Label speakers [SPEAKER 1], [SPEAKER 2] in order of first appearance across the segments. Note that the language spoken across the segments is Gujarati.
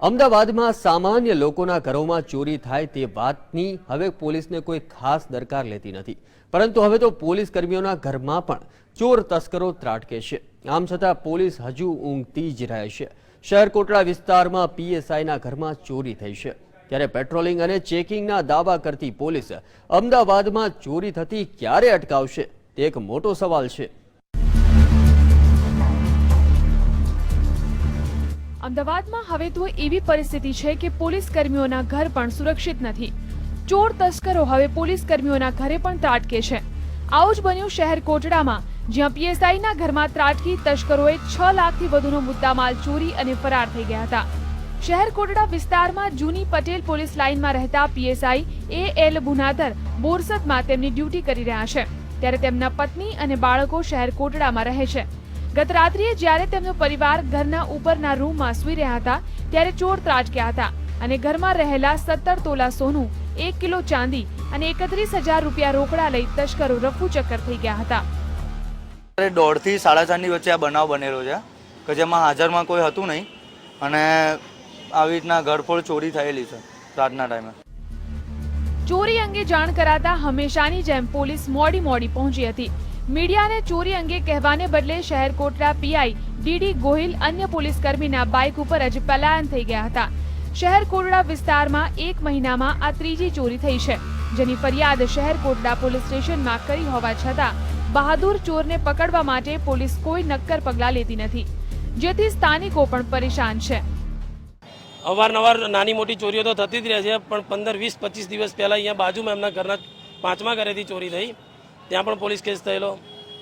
[SPEAKER 1] અમદાવાદમાં સામાન્ય લોકોના ઘરોમાં ચોરી થાય તે વાતની હવે પોલીસને કોઈ ખાસ દરકાર લેતી નથી. પરંતુ હવે તો પોલીસ કર્મીઓના ઘરમાં પણ ચોર તસ્કરો ત્રાટકે છે. આમ છતાં પોલીસ હજુ ઊંઘતી જ રહે છે. શહેર કોટડા વિસ્તારમાં પીએસઆઈના ઘરમાં ચોરી થઈ છે. ત્યારે પેટ્રોલિંગ અને ચેકિંગના દાવા કરતી પોલીસ અમદાવાદમાં ચોરી થતી ક્યારે અટકાવશે તે એક મોટો સવાલ છે.
[SPEAKER 2] અમદાવાદમાં હવે તો એવી પરિસ્થિતિ છે કે પોલીસ કર્મીઓના ઘર પણ સુરક્ષિત નથી. ચોર તસ્કરો હવે પોલીસ કર્મીઓના ઘરે પણ ત્રાટકે છે. આવું જ બન્યું શહેર કોટડામાં, જ્યાં પીએસઆઈના ઘરમાં ત્રાટકી તસ્કરોએ છ લાખથી વધુનો મુદ્દામાલ ચોરી અને ફરાર થઈ ગયા હતા. શહેર કોટડા વિસ્તારમાં જૂની પટેલ પોલીસ લાઇનમાં રહેતા પીએસઆઈ એ એલ ભુનાધર બોરસદમાં તેમની ડ્યુટી કરી રહ્યા છે. ત્યારે તેમના પત્ની અને બાળકો શહેર કોટડામાં રહે છે. ગત રાત્રિએ જ્યારે તેમનો પરિવાર ઘરના ઉપરના રૂમમાં સૂઈ રહ્યા હતા ત્યારે ચોર ત્રાટક્યા હતા અને ઘરમાં રહેલા સત્તર તોલા સોનું એક કિલો ચાંદી અને એકત્રીસ હજાર રૂપિયા રોકડા લઈ તસ્કરો રફુ ચક્કર થઈ ગયા હતા.
[SPEAKER 3] દોઢથી સાડા ચારની વચ્ચે આ બનાવ બનેલો છે કે જેમાં હાજરમાં કોઈ હતું નહીં અને આવી રીતના ઘરફોડ ચોરી થયેલી છે રાતના ટાઈમે.
[SPEAKER 2] ચોરી અંગે જાણ કરાતા હંમેશાની જેમ પોલીસ મોડી મોડી પહોંચી હતી. મીડિયાને ચોરી અંગે કહેવાને બદલે શહેર કોટડા પીઆઈ ડીડી ગોહિલ અન્ય પોલીસ કર્મીના બાઇક ઉપર જ પલાયન થઈ ગયા હતા. શહેર કોટડા વિસ્તારમાં એક મહિનામાં આ ત્રીજી ચોરી થઈ છે, જેની ફરિયાદ શહેર કોટડા પોલીસ સ્ટેશનમાં કરી હોવા છતાં બહાદુર ચોરને પકડવા માટે પોલીસ કોઈ નક્કર પગલાં લેતી નથી, જેથી સ્થાનિકો પણ પરેશાન છે.
[SPEAKER 4] અવારનવાર નાની મોટી ચોરીઓ તો થતી જ રહે છે, પણ પંદર, વીસ, પચીસ દિવસ પહેલાં અહીંયા બાજુમાં એમના ઘરના પાંચમા ઘરેથી ચોરી થઈ. ત્યાં પણ પોલીસ કેસ થયેલો.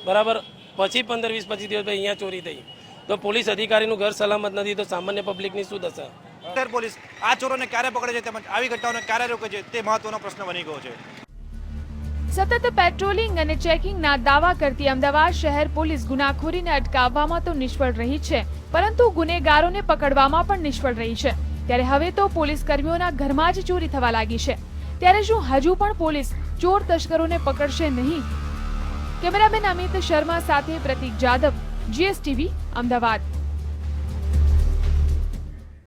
[SPEAKER 4] બરાબર? પછી પંદર વીસ પચીસ દિવસ અહીંયા ચોરી થઈ. તો પોલીસ અધિકારીનું ઘર સલામત નથી તો સામાન્ય પબ્લિકની શું દશા?
[SPEAKER 5] શહેર પોલીસ આ ચોરોને ક્યારે પકડે છે તેમજ આવી ઘટનાઓને ક્યારે રોકે છે તે મહત્વનો પ્રશ્ન બની ગયો છે.
[SPEAKER 2] સતત પેટ્રોલિંગ અને ચેકિંગના દાવા કરતી અમદાવાદ શહેર પોલીસ ગુનાખોરીને અટકાવવામાં તો નિષ્ફળ રહી છે પરંતુ ગુનેગારોને પકડવામાં પણ નિષ્ફળ રહી છે. ત્યારે હવે તો પોલીસ કર્મીઓના ઘરમાં જ ચોરી થવા લાગી છે. ત્યારે શું હજુ પણ પોલીસ ચોર તસ્કરોને પકડશે નહીં? કેમેરામેન અમિત શર્મા સાથે પ્રતીક જાદવ જીએસટીવી અમદાવાદ.